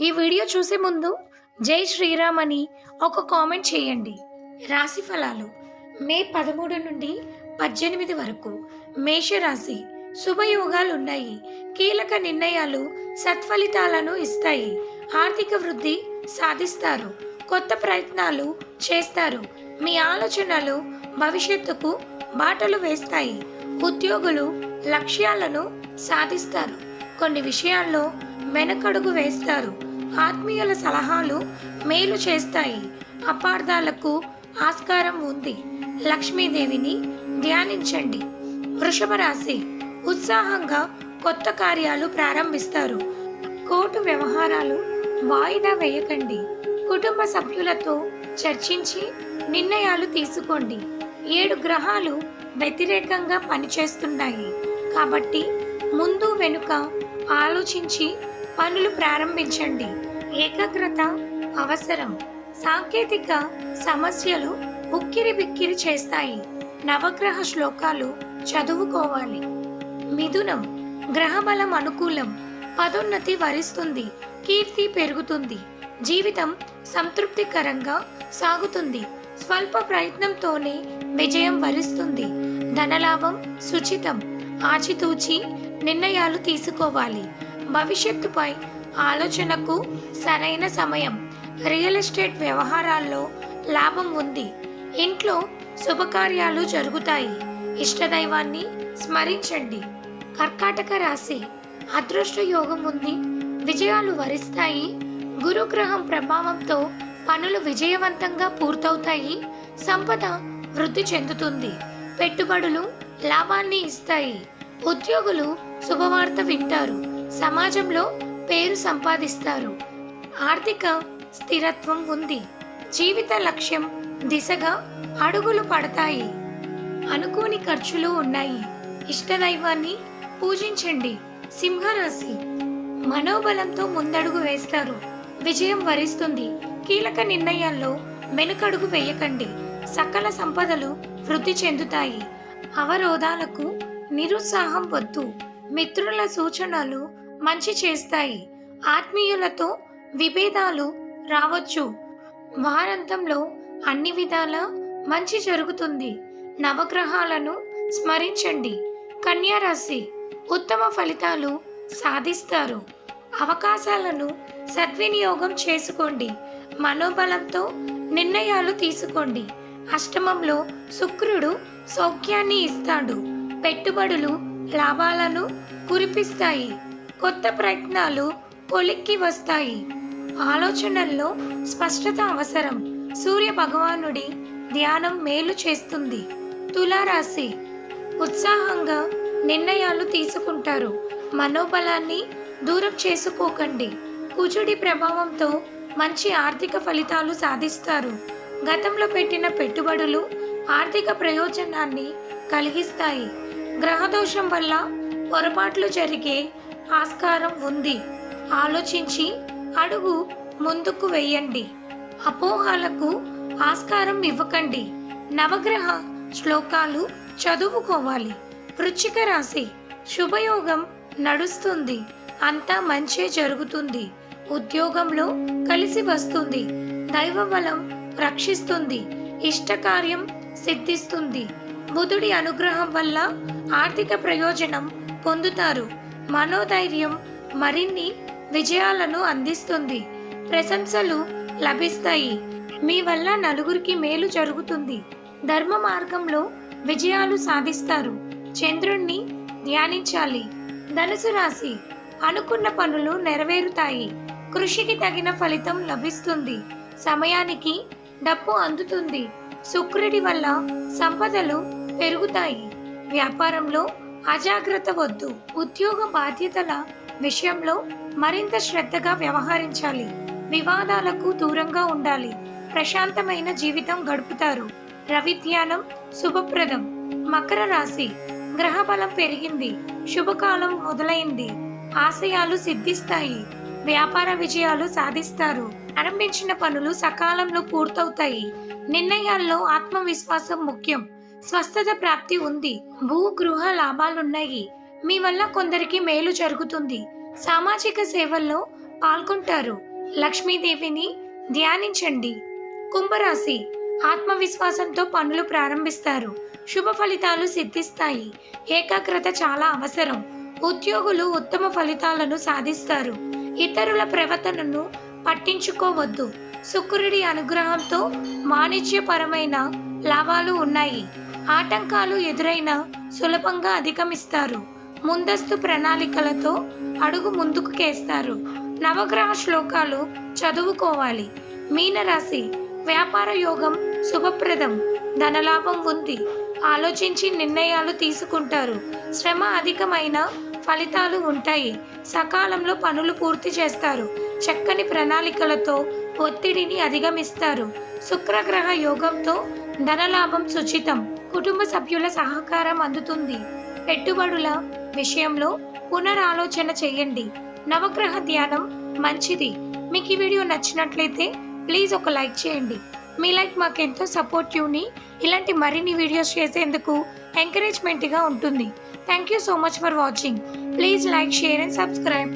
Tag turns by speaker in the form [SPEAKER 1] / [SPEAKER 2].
[SPEAKER 1] ఈ వీడియో చూసే ముందు జై శ్రీరామ్ అని ఒక కామెంట్ చేయండి. రాశి ఫలాలు మే పదమూడు నుండి పద్దెనిమిది వరకు మేషరాశి శుభయోగాలు ఉన్నాయి. కీలక నిర్ణయాలు సత్ఫలితాలను ఇస్తాయి. ఆర్థిక వృద్ధి సాధిస్తారు. కొత్త ప్రయత్నాలు చేస్తారు. మీ ఆలోచనలు భవిష్యత్తుకు బాటలు వేస్తాయి. ఉద్యోగులు లక్ష్యాలను సాధిస్తారు. కొన్ని విషయాల్లో వెనకడుగు వేస్తారు. ఆత్మీయుల సలహాలు మేలు చేస్తాయి. అపార్థాలకు ఆస్కారం ఉంది. లక్ష్మీదేవిని ధ్యానించండి. వృషభ రాశి ఉత్సాహంగా కొత్త కార్యాలు ప్రారంభిస్తారు. కోర్టు వ్యవహారాలు వాయిదా వేయకండి. కుటుంబ సభ్యులతో చర్చించి నిర్ణయాలు తీసుకోండి. ఏడు గ్రహాలు వ్యతిరేకంగా పనిచేస్తున్నాయి. కాబట్టి ముందు వెనుక ఆలోచించి పనులు ప్రారంభించండి. ఏకాగ్రత అవసరం సాంకేతిక సమస్యలు ఉక్కిరి బిక్కిరి చేస్తాయి. నవగ్రహ శ్లోకాలు చదువుకోవాలి. మిథునం గ్రహబలం అనుకూలం పదోన్నతి వరిస్తుంది కీర్తి పెరుగుతుంది జీవితం సంతృప్తికరంగా సాగుతుంది స్వల్ప ప్రయత్నంతోనే విజయం వరిస్తుంది ధనలాభం సుచితం ఆచితూచి నిర్ణయాలు తీసుకోవాలి. భవిష్యత్తుపై ఆలోచనకు సరైన సమయం. రియల్ ఎస్టేట్ వ్యవహారాల్లో లాభం ఉంది. ఇంట్లో శుభకార్యాలు జరుగుతాయి. ఇష్టదైవాన్ని స్మరించండి. కర్కాటక రాశి అదృష్ట యోగం ఉంది. విజయాలు వరిస్తాయి. గురుగ్రహం ప్రభావంతో పనులు విజయవంతంగా పూర్తవుతాయి. సంపద వృద్ధి చెందుతుంది. పెట్టుబడులు లాభాన్ని ఇస్తాయి. ఉద్యోగులు శుభవార్త వింటారు. సమాజంలో పేరు సంపాదిస్తారు. ఆర్థిక స్థిరత్వం ఉంది. జీవిత లక్ష్యం దిశగా అడుగులు పడతాయి. అనుకోని ఖర్చులు ఉన్నాయి. ఇష్టదైవాన్ని పూజించండి. సింహరాశి మనోబలంతో ముందడుగు వేస్తారు. విజయం వరిస్తుంది. కీలక నిర్ణయాల్లో వెనుకడుగు వేయకండి. సకల సంపదలు వృద్ధి చెందుతాయి. అవరోధాలకు నిరుత్సాహం వద్దు. మిత్రుల సూచనలు మంచి చేస్తాయి. ఆత్మీయులతో విభేదాలు రావచ్చు. వారాంతంలో అన్ని విధాల మంచి జరుగుతుంది. నవగ్రహాలను స్మరించండి. కన్యారాశి ఉత్తమ ఫలితాలు సాధిస్తారు. అవకాశాలను సద్వినియోగం చేసుకోండి. మనోబలంతో నిర్ణయాలు తీసుకోండి. అష్టమంలో శుక్రుడు సౌఖ్యాన్ని ఇస్తాడు. పెట్టుబడులు లాభాలను కురిపిస్తాయి. కొత్త ప్రయత్నాలు కొలిక్కి వస్తాయి. ఆలోచనల్లో స్పష్టత అవసరం. సూర్య భగవానుడి ధ్యానం మేలు చేస్తుంది. తులారాశి ఉత్సాహంగా నిర్ణయాలు తీసుకుంటారు. మనోబలాన్ని దూరం చేసుకోకండి. కుజుడి ప్రభావంతో మంచి ఆర్థిక ఫలితాలు సాధిస్తారు. గతంలో పెట్టిన పెట్టుబడులు ఆర్థిక ప్రయోజనాన్ని కలిగిస్తాయి. గ్రహదోషం వల్ల పొరపాట్లు జరిగే ఆస్కారం ఉంది. ఆలోచించి అడుగు ముందుకు వెయ్యండి అపోహాలకు ఆస్కారం ఇవ్వకండి. నవగ్రహ శ్లోకాలు చదువుకోవాలి. వృచ్చిక రాశి శుభయోగం నడుస్తుంది. అంతా మంచే జరుగుతుంది. ఉద్యోగంలో కలిసి వస్తుంది. దైవ బలం రక్షిస్తుంది. ఇష్టకార్యం సిద్ధిస్తుంది. బుధుడి అనుగ్రహం వల్ల ఆర్థిక ప్రయోజనం పొందుతారు. మనోధైర్యం మరిన్ని విజయాలను అందిస్తుంది. ప్రశంసలు లభిస్తాయి. మీ వల్ల నలుగురికి మేలు జరుగుతుంది. ధర్మ మార్గంలో విజయాలు సాధిస్తారు. చంద్రుణ్ణి ధ్యానించాలి. ధనుసు రాశి అనుకున్న పనులు నెరవేరుతాయి. కృషికి తగిన ఫలితం లభిస్తుంది. సమయానికి డబ్బు అందుతుంది. శుక్రుడి వల్ల సంపదలు పెరుగుతాయి. వ్యాపారంలో అజాగ్రత్త వద్దు. ఉద్యోగ బాధ్యతల విషయంలో మరింత శ్రద్ధగా వ్యవహరించాలి. వివాదాలకు దూరంగా ఉండాలి. ప్రశాంతమైన జీవితం గడుపుతారు. రవిధ్యానం శుభప్రదం. మకర రాశి. గ్రహబలం పెరిగింది. శుభకాలం మొదలైంది. ఆశయాలు సిద్ధిస్తాయి. వ్యాపార విజయాలు సాధిస్తారు. ఆరంభించిన పనులు సకాలంలో పూర్తవుతాయి. నిర్ణయాల్లో ఆత్మవిశ్వాసం ముఖ్యం. స్వస్థత ప్రాప్తి ఉంది. భూ గృహ లాభాలున్నాయి. మీ వల్ల కొందరికి మేలు జరుగుతుంది. సామాజిక సేవల్లో పాల్గొంటారు. లక్ష్మీదేవిని ధ్యానించండి. కుంభరాశి. ఆత్మవిశ్వాసంతో పనులు ప్రారంభిస్తారు. శుభ ఫలితాలు సిద్ధిస్తాయి. ఏకాగ్రత చాలా అవసరం. ఉద్యోగులు ఉత్తమ ఫలితాలను సాధిస్తారు. ఇతరుల ప్రవర్తనను పట్టించుకోవద్దు. శుక్రుడి అనుగ్రహంతో వాణిజ్యపరమైన లాభాలు ఉన్నాయి. ఆటంకాలు ఎదురైనా సులభంగా అధిగమిస్తారు. ముందస్తు ప్రణాళికలతో అడుగు ముందుకు కేస్తారు. నవగ్రహ శ్లోకాలు చదువుకోవాలి. మీనరాశి వ్యాపార యోగం శుభప్రదం. ధనలాభం ఉంది. ఆలోచించి నిర్ణయాలు తీసుకుంటారు. శ్రమ అధికమైన ఫలితాలు ఉంటాయి. సకాలంలో పనులు పూర్తి చేస్తారు. చక్కని ప్రణాళికలతో ఒత్తిడిని అధిగమిస్తారు. శుక్రగ్రహ యోగంతో ధనలాభం సుచితం. కుటుంబ సభ్యుల సహకారం అందుతుంది. పెట్టుబడుల విషయంలో పునరాలోచన చేయండి. నవగ్రహ ధ్యానం మంచిది. మీకు ఈ వీడియో నచ్చినట్లయితే ప్లీజ్ ఒక లైక్ చేయండి. మీ లైక్ మాకెంతో సపోర్టివ్ని ఇలాంటి మరిన్ని వీడియోస్ చేసేందుకు ఎంకరేజ్మెంట్గా ఉంటుంది. Thank you so much for watching. Please like share and subscribe.